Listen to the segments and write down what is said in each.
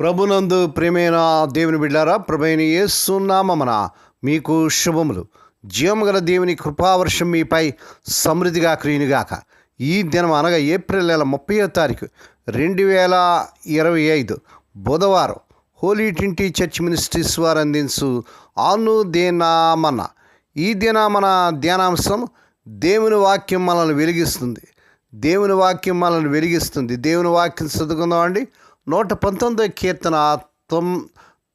ప్రభునందు ప్రేమైన దేవుని బిడ్డారా ప్రభైన ఏసునామన మీకు శుభములు. జీవముగల దేవుని కృపావర్షం మీపై సమృద్ధిగా క్రీనుగాక ఈ దినం అనగా ఏప్రిల్ నెల ముప్పై తారీఖు రెండు వేల ఇరవై ఐదు బుధవారం హోలీ ట్వంటీ చర్చ్ మినిస్ట్రీస్ వారు అందించు ఆను దేనామన ఈ దినామన ధ్యానాంశం దేవుని వాక్యం మనల్ని వెలిగిస్తుంది. దేవుని వాక్యం మనల్ని వెలిగిస్తుంది. దేవుని వాక్యం చదువుకుందాం అండి నూట పంతొమ్మిదో కీర్తన తొం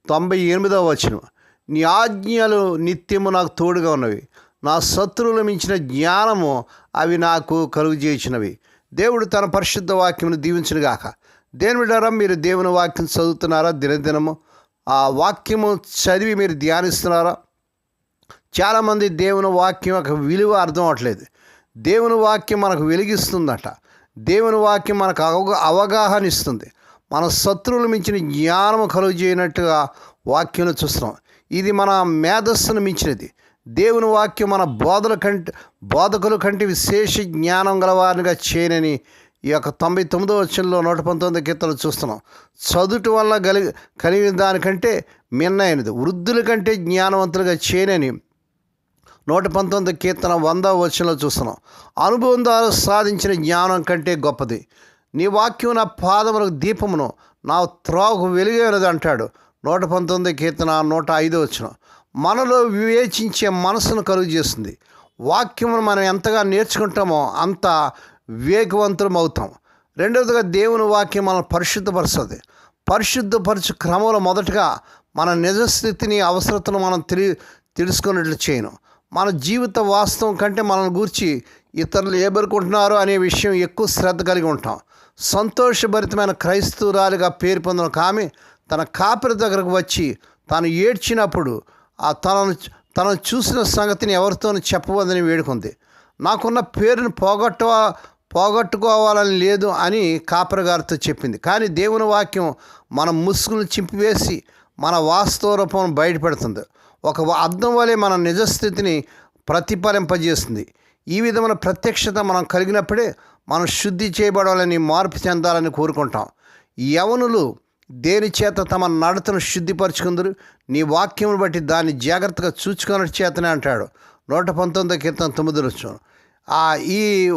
తొంభై ఎనిమిదవ వచనం. నీ ఆజ్ఞలు నిత్యము నాకు తోడుగా ఉన్నవి. నా శత్రువులు మించిన జ్ఞానము అవి నాకు కలుగు చేసినవి దేవుడు తన పరిశుద్ధ వాక్యమును దీవించునుగాక దేని బిడ్డారా మీరు దేవుని వాక్యం చదువుతున్నారా దినదినము? ఆ వాక్యము చదివి మీరు ధ్యానిస్తున్నారా? చాలామంది దేవుని వాక్యం యొక్క విలువ అర్థం అవట్లేదు. దేవుని వాక్యం మనకు వెలిగిస్తుందట. దేవుని వాక్యం మనకు అవగా అవగాహన ఇస్తుంది. మన శత్రువులు మించిన జ్ఞానము కలుగు చేయనట్టుగా వాక్యం చూస్తున్నాం. ఇది మన మేధస్సును మించినది. దేవుని వాక్యం మన బోధల కంటే బోధకుల కంటే విశేష జ్ఞానం గలవారిగా చేయనని ఈ యొక్క తొంభై తొమ్మిదో వచ్చంలో నూట పంతొమ్మిది కీర్తనలు చూస్తున్నాం. చదువుట వల్ల కలిగి కలిగిన దానికంటే మిన్నైనది. వృద్ధుల కంటే జ్ఞానవంతులుగా చేయనని నూట పంతొమ్మిది కీర్తన వంద వచనంలో చూస్తున్నాం. అనుభవం ద్వారా సాధించిన జ్ఞానం కంటే గొప్పది. నీ వాక్యం నా పాదములకు దీపమును నా త్రోగు వెలుగైనది అంటాడు. నూట పంతొమ్మిది కీర్తన నూట ఐదో వచ్చిన మనలో వివేచించే మనసును కలుగు చేస్తుంది వాక్యమును మనం ఎంతగా నేర్చుకుంటామో అంత వివేకవంతులం అవుతాం. రెండవదిగా దేవుని వాక్యం మనం పరిశుద్ధపరుస్తుంది. పరిశుద్ధపరచు క్రమంలో మొదటగా మన నిజస్థితిని అవసరతను మనం తెలి తెలుసుకున్నట్లు చేయను. మన జీవిత వాస్తవం కంటే మనల్ని గూర్చి ఇతరులు ఏబరుకుంటున్నారో అనే విషయం ఎక్కువ శ్రద్ధ కలిగి ఉంటాం. సంతోషభరితమైన క్రైస్తవురాలుగా పేరు పొందిన కామె ఆమె తన కాపరి దగ్గరకు వచ్చి తాను ఏడ్చినప్పుడు ఆ తనను తనను చూసిన సంగతిని ఎవరితోనూ చెప్పవద్దని వేడుకుంది. నాకున్న పేరును పోగొట్ట పోగొట్టుకోవాలని లేదు అని కాపరి గారితో చెప్పింది. కానీ దేవుని వాక్యం మన ముసుగును చింపివేసి మన వాస్తవ రూపం బయటపెడుతుంది. ఒక అర్థం వలె మన నిజస్థితిని ప్రతిఫలింపజేస్తుంది. ఈ విధమైన ప్రత్యక్షత మనం కలిగినప్పుడే మనం శుద్ధి చేయబడాలని మార్పు చెందాలని కోరుకుంటాం. యవనులు దేని చేత తమ నడతను శుద్ధిపరచుకుందరు? నీ వాక్యమును బట్టి దాన్ని జాగ్రత్తగా చూచుకున్న చేతనే అంటాడు. నూట పంతొమ్మిది కీర్తన తొమ్మిది వచ్చు ఆ ఈ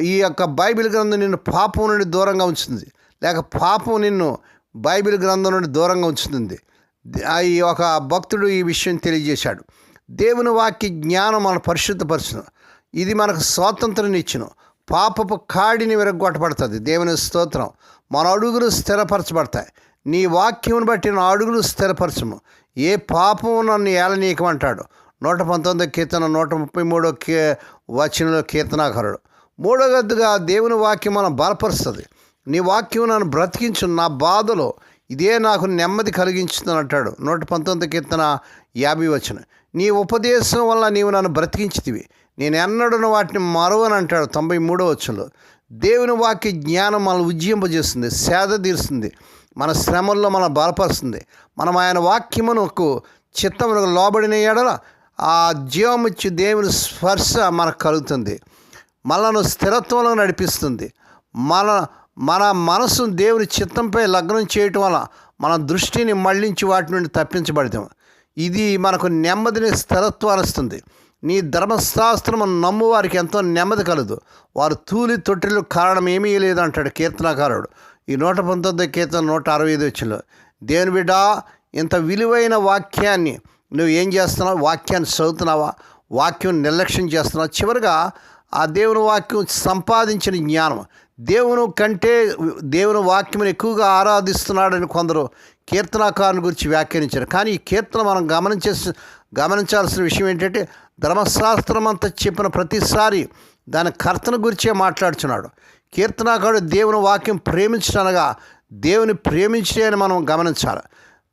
ఈ యొక్క బైబిల్ గ్రంథం నిన్ను పాపం నుండి దూరంగా ఉంచుతుంది. లేక పాపం నిన్ను బైబిల్ గ్రంథం నుండి దూరంగా ఉంచుతుంది. ఆ ఈ ఒక భక్తుడు ఈ విషయం తెలియజేశాడు. దేవుని వాక్య జ్ఞానం మన పరిశుద్ధపరచును ఇది మనకు స్వాతంత్రం ఇచ్చును పాపపు కాడిని విరగొట్టబడుతుంది దేవుని స్తోత్రం. మన అడుగులు స్థిరపరచబడతాయి. నీ వాక్యమును బట్టి నా అడుగులు స్థిరపరచము. ఏ పాపము నన్ను ఏలనీయకమంటాడు? నూట పంతొమ్మిది కీర్తన నూట ముప్పై మూడో కీ వచనంలో కీర్తనాకరుడు. మూడో దేవుని వాక్యం మనం బలపరుస్తుంది. నీ వాక్యం నన్ను బ్రతికించు నా బాధలో ఇదే నాకు నెమ్మది కలిగించుతుంది అంటాడు. నూట పంతొమ్మిది కీర్తన యాభై వచ్చిన నీ ఉపదేశం వల్ల నీవు నన్ను బ్రతికించితివి. నేను ఎన్నడను వాటిని మరవని అంటాడు తొంభై మూడో వచ్చంలో దేవుని వాక్య జ్ఞానం మనల్ని ఉజ్జింపజేస్తుంది సేద తీరుస్తుంది మన శ్రమల్లో మనం బలపరుస్తుంది. మనం ఆయన వాక్యమునకు చిత్తమునకు లోబడిన ఎడల ఆ జీవమిచ్చి దేవుని స్పర్శ మనకు కలుగుతుంది. మనను స్థిరత్వంలో నడిపిస్తుంది. మన మన మనసు దేవుని చిత్తంపై లగ్నం చేయటం వల్ల మన దృష్టిని మళ్ళించి వాటి నుండి తప్పించబడతాం. ఇది మనకు నెమ్మదిని స్థిరత్వాన్ని ఇస్తుంది. నీ ధర్మశాస్త్రము నమ్ము వారికి ఎంతో నెమ్మది కలదు. వారు తూలి తొట్టిలు కారణం ఏమీ లేదు అంటాడు కీర్తనకారుడు. ఈ నూట పంతొమ్మిది కీర్తన నూట అరవై ఐదు వచ్చిలో దేవుని బిడ్డ ఇంత విలువైన వాక్యాన్ని నువ్వు ఏం చేస్తున్నావు? వాక్యాన్ని చదువుతున్నావా? వాక్యం నిర్లక్ష్యం చేస్తున్నావు? చివరిగా ఆ దేవుని వాక్యం సంపాదించిన జ్ఞానం. దేవుని కంటే దేవుని వాక్యం ఎక్కువగా ఆరాధిస్తున్నాడని కొందరు కీర్తనాకారుని గురించి వ్యాఖ్యానించారు. కానీ ఈ కీర్తన మనం గమనించే గమనించాల్సిన విషయం ఏంటంటే ధర్మశాస్త్రం అంతా చెప్పిన ప్రతిసారి దాని కర్తన గురించే మాట్లాడుచున్నాడు. కీర్తనాకారుడు దేవుని వాక్యం ప్రేమించడనగా దేవుని ప్రేమించే మనం గమనించాలి.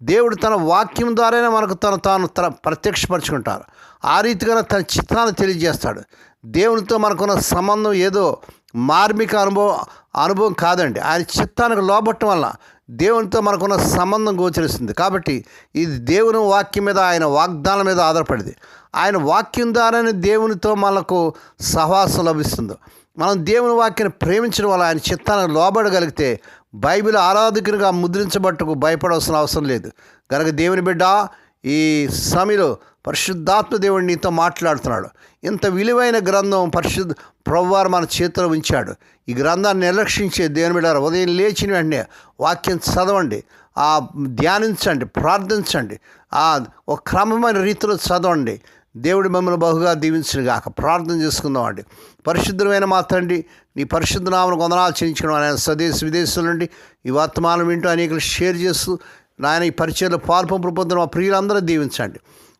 దేవుడు తన వాక్యం ద్వారానే మనకు తను తాను తన ప్రత్యక్షపరచుకుంటారు. ఆ రీతిగా తన చిత్రాన్ని తెలియజేస్తాడు. దేవునితో మనకున్న సంబంధం ఏదో మార్మిక అనుభవం అనుభవం కాదండి. ఆయన చిత్తానికి లోబట్టం వల్ల దేవునితో మనకున్న సంబంధం గోచరిస్తుంది. కాబట్టి ఇది దేవుని వాక్యం మీద ఆయన వాగ్దానం మీద ఆధారపడింది. ఆయన వాక్యం ద్వారానే దేవునితో మనకు సహవాసం లభిస్తుంది. మనం దేవుని వాక్యాన్ని ప్రేమించడం వల్ల ఆయన చిత్తానికి లోబడగలిగితే బైబిల్ ఆరాధకునిగా ముద్రించబట్టుకు భయపడవలసిన అవసరం లేదు. కనుక దేవుని బిడ్డ ఈ సమయంలో పరిశుద్ధాత్మ దేవుడు నీతో మాట్లాడుతున్నాడు. ఇంత విలువైన గ్రంథం పరిశుద్ధ ప్రభువారు మన చేతిలో ఉంచాడు. ఈ గ్రంథాన్ని నిర్లక్షించే దేవుని బిడ్డ ఉదయం లేచిన వెంటనే వాక్యం చదవండి. ఆ ధ్యానించండి ప్రార్థించండి. ఆ ఒక క్రమమైన రీతిలో చదవండి. దేవుడు మిమ్మల్ని బహుగా దీవించిన గాక ప్రార్థన చేసుకుందామండి పరిశుద్ధమైన మాత్రండి నీ పరిశుద్ధ నామను వందనాలు చేయించడం ఆయన స్వదేశ విదేశాల నుండి ఈ వర్తమానం వింటూ అనేకలు షేర్ చేస్తూ నాయన ఈ పరిచయలో పాల్పంపులు పొందిన మా ప్రియులందరూ దీవించండి.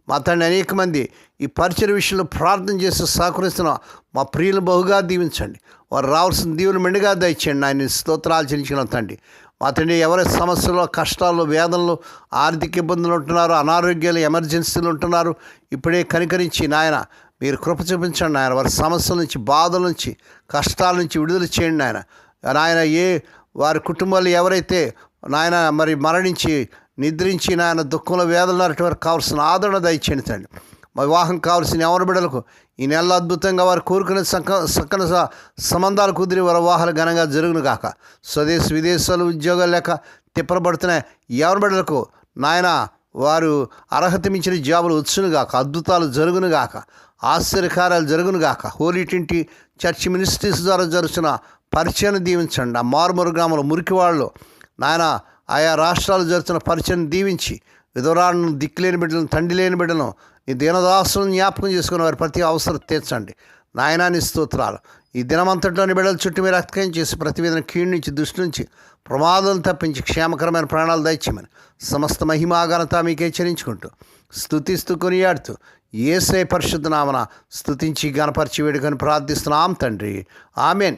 మా తండ్రి అనేక మంది ఈ పరిచయ విషయంలో ప్రార్థన చేసి సహకరిస్తున్న మా ప్రియులను బహుగా దీవించండి. వారు రావాల్సిన దీవులు మెండుగా దయచేయండి. ఆయన స్తోత్రాలు చెల్లించిన తండ్రి. మా తండ్రి ఎవరి సమస్యలు కష్టాలు వేదనలు ఆర్థిక ఇబ్బందులు ఉంటున్నారు అనారోగ్యాలు ఎమర్జెన్సీలు ఉంటున్నారు ఇప్పుడే కనికరించి నాయన మీరు కృప చూపించండి నాయన. వారి సమస్యల నుంచి బాధల నుంచి కష్టాల నుంచి విడుదల చేయండి నాయన. నాయన ఏ వారి కుటుంబాలు ఎవరైతే నాయన మరి మరణించి నిద్రించి నాయన దుఃఖంలో వేదనలు వారికి కావాల్సిన ఆదరణ దయచేయండి తండ్రి. మా వివాహం కావాల్సిన ఎవరి బిడ్డలకు ఈ నెలలో అద్భుతంగా వారు కోరుకునే సక సక్కన స- సంబంధాలు కుదిరి వారి వివాహాలు ఘనంగా జరుగును కాక స్వదేశ విదేశాలు ఉద్యోగాలు లేక తిప్పరబడుతున్నాయి ఎవరి బిడ్డలకు నాయన వారు అర్హత మించిన జాబులు వచ్చును గాక అద్భుతాలు జరుగును గాక ఆశ్చర్యకార్యాలు జరుగును గాక. హోలీ ట్వంటీ చర్చ్ మినిస్ట్రీస్ ద్వారా జరుగుతున్న పరిచయం దీవించండి. ఆ మారుమూరు గ్రామంలో మురికివాళ్ళు నాయన ఆయా రాష్ట్రాలు జరుగుతున్న పరిచయం దీవించి విధురాలను దిక్కులేని బిడ్డలను తండ్రి లేని బిడ్డలను ఈ దీనదాసులను జ్ఞాపకం చేసుకున్న వారి ప్రతి అవసరం తీర్చండి. నాయనాని స్తోత్రాలు. ఈ దినమంతట్లోని బిడ్డల చుట్టూ మీరు రక్తం చేసి ప్రతివేదన విధంగా కీడు నుంచి దృష్టి నుంచి ప్రమాదం తప్పించి క్షేమకరమైన ప్రాణాలు దయచేయమని సమస్త మహిమాఘనత మీకు హెచ్చరించుకుంటూ స్థుతిస్తూ కొనియాడుతూ ఏసే పరిశుద్ధ నామన స్థుతించి గణపరిచి వేడుకొని ప్రార్థిస్తున్నాం తండ్రి. ఆమెన్.